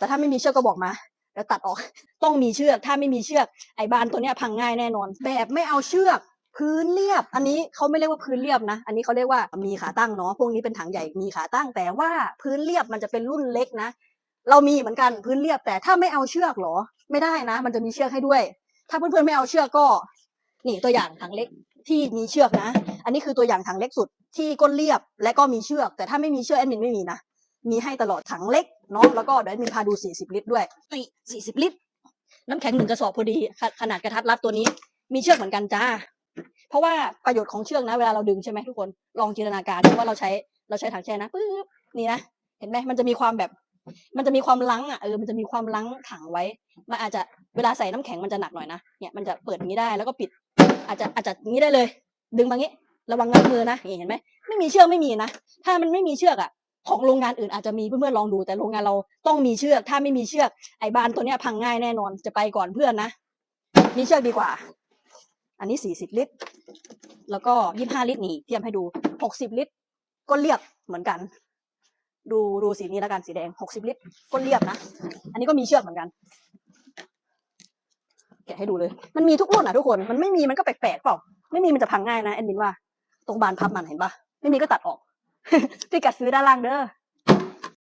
แต่ถ้าไม่มีเชือกก็บอกมาเดี๋ยวตัดออกต้องมีเชือก ถ้าไม่มีเชือกไอ้บานตัวเนี้ยพังง่ายแน่นอน แบบไม่เอาเชือก พื้นเรียบ อันนี้เขาไม่เรียกว่าพื้นเรียบนะ อันนี้เขาเรียกว่ามีขาตั้งเนาะพวกนี้เป็นถังใหญ่มีขาตั้งแต่ว่าพื้นเรียบมันจะเป็นรุ่นเล็กนะ เรามีเหมือนกันพื้นเรียบแต่ถ้าไม่เอาเชือกหรอ ไม่ได้นะ มันจะมีเชือกให้ด้วย ถ้าเพื่อนๆไม่เอาเชือกก็ นี่ตัวอย่างถังเล็กที่มีเชือกนะ อันนี้คือตัวอย่างถังเล็กสุดที่ก้นเรียบและก็มีเชือก แต่ถ้าไม่มีเชือกแอดมินไม่มีนะ มีให้ตลอดถังเล็กเนาะแล้วก็เดี๋ยวมินพาดู 40 ลิตรด้วยนี่40 ลิตร น้ำแข็งหนึ่งกระสอบพอดี ขนาดกระทัดรัดตัวนี้ มีเชือกเหมือนกันจ้า เพราะว่าประโยชน์ของเชือกนะ เวลาเราดึงใช่ไหมทุกคนลองจินตนาการดูว่าเราใช้เราใช้ถังแช่นะปึ๊บนี่นะเห็นไหมมันจะมีความแบบ มันจะมีความลังอะเออมันจะมีความลังถังไว้มันอาจจะเวลาใส่น้ำแข็งมันจะหนักหน่อยนะเนี่ยมันจะเปิดงนี้ได้แล้วก็ปิด อาจจะอาจจะงี้ได้เลย ดึงมางี้ ระวังงับมือนะเห็นไหมไม่มีเชือกไม่มีนะถ้ามันไม่มีเชือกอะ ของโรงงานอื่นอาจจะมีเพื่อนๆลองดู แต่โรงงานเราต้องมีเชือก ถ้าไม่มีเชือกไอ้บานตัวเนี้ยพังง่ายแน่นอนจะไปก่อนเพื่อนนะมีเชือกดีกว่า อันนี้สี่สิบลิตร แล้วก็ยี่ห้าลิตรนี่เทียมให้ดูหกสิบลิตร ก็เรียบเหมือนกัน ดูดูสีนี้แล้วกันสีแดงหกสิบลิตรก็เรียบนะอันนี้ก็มีเชือกเหมือนกันแกะให้ดูเลย มันมีทุกรุ่นอะทุกคน มันไม่มีมันก็แปลกๆเปล่า ไม่มีมันจะพังง่ายนะแอนบินว่า ตรงบานพับมันเห็นปะไม่มีก็ตัดออก พี่กัดซื้อด้านล่างเด้อ